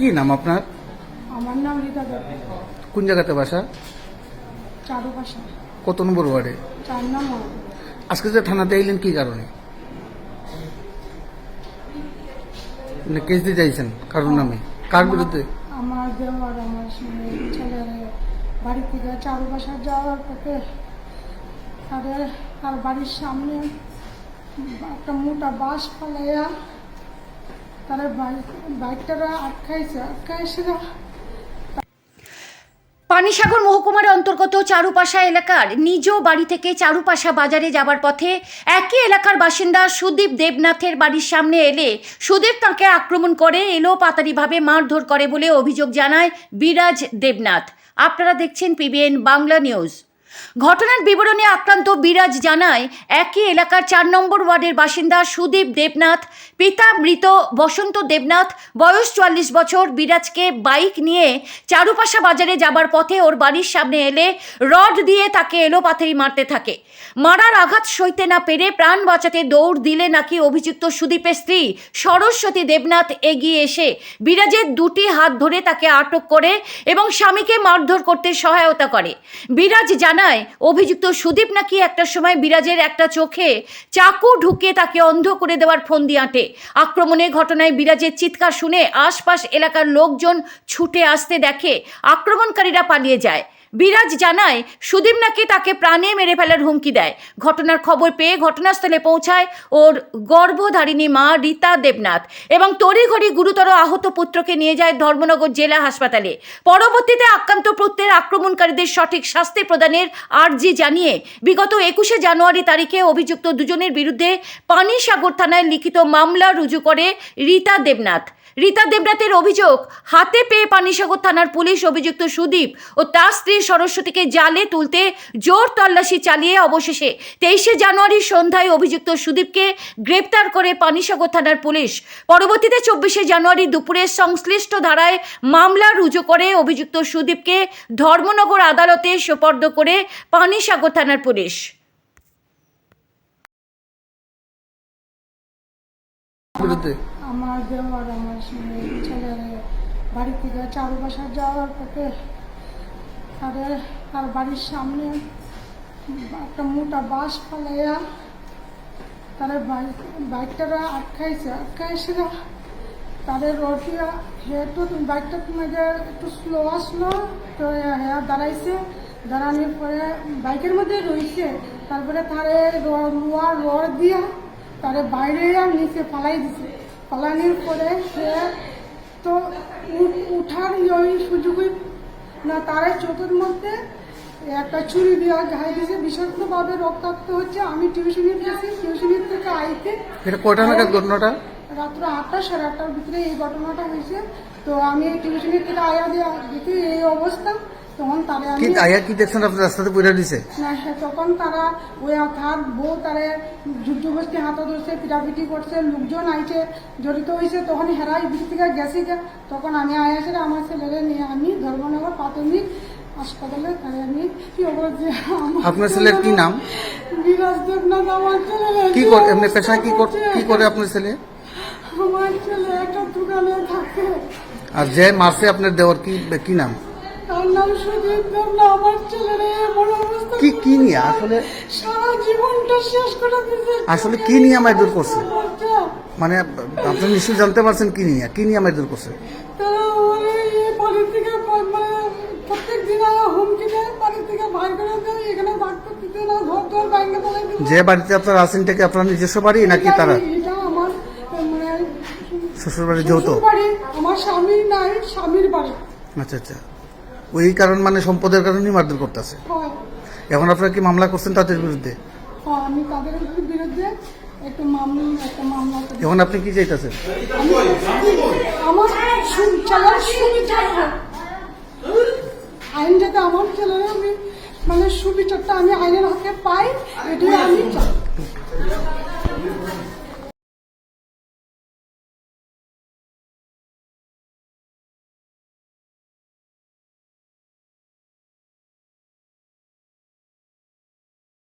কি নাম আপনার? আমার নাম রীতা দেব কোন জায়গাতে বাসা? চারুপাশা। কত নম্বর ওয়ার্ডে? চার নাম আজকে যে থানাতে এলেন কি কারণে? মানে কেস দিতে চাইছেন কারণ নামে? কার বিরুদ্ধে? আমার দেওয়ার আমার ছেলের বাড়ি থেকে চারুপাশা যাওয়ার পথে তাদের তার বাড়ির সামনে একটা মোটা বাস ফালাইয়া পানিসাগর মহকুমার অন্তর্গত চারুপাশা এলাকার নিজ বাড়ি থেকে চারুপাশা বাজারে যাবার পথে একই এলাকার বাসিন্দা সুদীপ দেবনাথের বাড়ির সামনে এলে সুদীপ তাকে আক্রমণ করে, এলো পাতারিভাবে মারধর করে বলে অভিযোগ জানায় বিরাজ দেবনাথ। আপনারা দেখছেন পিবিএন বাংলা নিউজ। ঘটনার বিবরণে আক্রান্ত বিরাজ জানায়, একই এলাকার চার নম্বর ওয়ার্ডের বাসিন্দা সুদীপ দেবনাথ পিতা মৃত বসন্ত দেবনাথ, বয়স চুয়াল্লিশ বছর, বিরাজকে বাইক নিয়ে চারুপাশা বাজারে যাবার পথে ওর বাড়ির সামনে এলে রড দিয়ে তাকে এলো পাথরি মারতে থাকে। মারার আঘাত সইতে না পেরে প্রাণ বাঁচাতে দৌড় দিলে নাকি অভিযুক্ত সুদীপের স্ত্রী সরস্বতী দেবনাথ এগিয়ে এসে বিরাজের দুটি হাত ধরে তাকে আটক করে এবং স্বামীকে মারধর করতে সহায়তা করে। বিরাজ জানায়, অভিযুক্ত সুদীপ নাকি একটা সময় বিরাজের একটা চোখে চাকু ঢুকে তাকে অন্ধ করে দেওয়ার ফন্দি আঁটে। আক্রমণের ঘটনায় বিরাজের চিৎকার শুনে আশপাশ এলাকার লোকজন ছুটে আসতে দেখে আক্রমণকারীরা পালিয়ে যায়। বিরাজ জানায়, সুদীপ নাকি তাকে প্রাণে মেরে ফেলার হুমকি দেয়। ঘটনার খবর পেয়ে ঘটনাস্থলে পৌঁছায় ওর গর্ভধারিণী মা রীতা দেবনাথ এবং তড়িঘড়ি গুরুতর আহত পুত্রকে নিয়ে যায় ধর্মনগর জেলা হাসপাতালে। পরবর্তীতে আক্রান্ত পুত্রের আক্রমণকারীদের সঠিক শাস্তি প্রদানের আর্জি জানিয়ে বিগত একুশে জানুয়ারি তারিখে অভিযুক্ত দুজনের বিরুদ্ধে পানিসাগর থানায় লিখিত মামলা রুজু করে রীতা দেবনাথ। রীতা দেবনাথের অভিযোগ, হাতে পেয়ে পানিসাগর থানার পুলিশ অভিযুক্ত সুদীপ ও তার স্ত্রী সরস্বতীকে জালে তুলতে জোর তল্লাশি চালিয়ে অবশেষে তেইশে জানুয়ারি সন্ধ্যায় অভিযুক্ত সুদীপকে গ্রেপ্তার করে পানিসাগর থানার পুলিশ। পরবর্তীতে চব্বিশে জানুয়ারি দুপুরে সংশ্লিষ্ট ধারায় মামলা রুজু করে অভিযুক্ত সুদীপকে ধর্মনগর আদালতে সোপর্দ করে পানিসাগর থানার পুলিশ। আমার দেওয়ার আমার ছেলের বাড়ি থেকে চারুপাশা যাওয়ার পথে তাদের তার বাড়ির সামনে একটা মোটা বাস ফালাইয়া তার বাইক, বাইকটারা আটকাইছে। আটকাইছিল তাদের রটিয়া, যেহেতু বাইকটা মেয়েদের একটু স্লো আসলো, তো হ্যাঁ দাঁড়াইছে। দাঁড়ানোর পরে বাইকের মধ্যে রয়েছে তারপরে তারে রোয়া, রড দিয়া তারে বাইরে নিচে ফালাই দিছে। ফালানোর পরে সে তো উঠার ওই সুযোগই না তারাই চোখের মধ্যে। একটা চুরি দেওয়া ঘাই দিয়েছে বিষাক্তভাবে রক্তাক্ত হচ্ছে। আমি টিউশনির গেছি টিউশনির থেকে আইতে এটা কয়টা নাগাদ ঘটনাটা? রাত্র আটটা সাড়ে আটটার ভিতরে এই ঘটনাটা হয়েছে। তো আমি টিউশনির থেকে আয়া দেওয়া দেখি এই অবস্থা। তখন তারা কি আমি আয়া কি দেখছেন আপনি রাস্তাতে পড়ে দিছে? না তখন তারা ওই বউ তারে যুদ্ধ গোষ্ঠী হাতে ধরছে পিটাপিটি করছে লোকজন আইছে জড়িত হয়েছে তখন হেরাই দিক থেকে গেছে তখন আমি আয়াসে আমার ছেলেরে নিয়ে আমি ধর্মনগর প্রাথমিক হাসপাতালে তারে আমি কি অবস্থা আপনার ছেলের কি নাম? বিরাজ দেবনাথ আমার ছেলে কি করে এমনি কি কর- কি করে আপনার ছেলে? আমার ছেলে একটা দোকানে থাকে। আর যে মারছে আপনার দেওয়ার কি কি নাম? তার নাম সুদীপ দেবনা আমার ছেলের এমন অবস্থা কি কি নিয়ে? আসলে সারা জীবনটা শেষ করে দিতে আসলে কি নিয়ে আমায় দূর করছে? মানে আপনি নিশ্চয়ই জানতে পারছেন কি নিয়ে? কি নিয়ে আমায় দূর করছে? তারা ওরে এই বাড়ি থেকে মানে প্রত্যেক দিন আয়া হুমকি দেয় বাড়ি থেকে বাইর করে দেয় এখানে থাকতে দিতে না ঘর দর বাইরে ফেলে যে বাড়িতে আপনার আছেন এটা কি আপনার নিজস্ব বাড়ি নাকি তারা? এটা আমার মানে শ্বশুর বাড়ি যৌথ বাড়ি আমার স্বামী নাই স্বামীর বাড়ি। আচ্ছা আচ্ছা। ওই কারণ মানে সম্পদের কারণেই মারধর করতেছে। এখন আপনারা কি মামলা করছেন তাদের বিরুদ্ধে? আমি তাদের বিরুদ্ধে একটু মামলা একটা মামলা এখন আপনি কি চাইতেছেন? আমার ছেলের যাতে আমার ছেলের আমি মানে সুবিচারটা আমি আইনের হাতে পাই এটাই আমি চাই।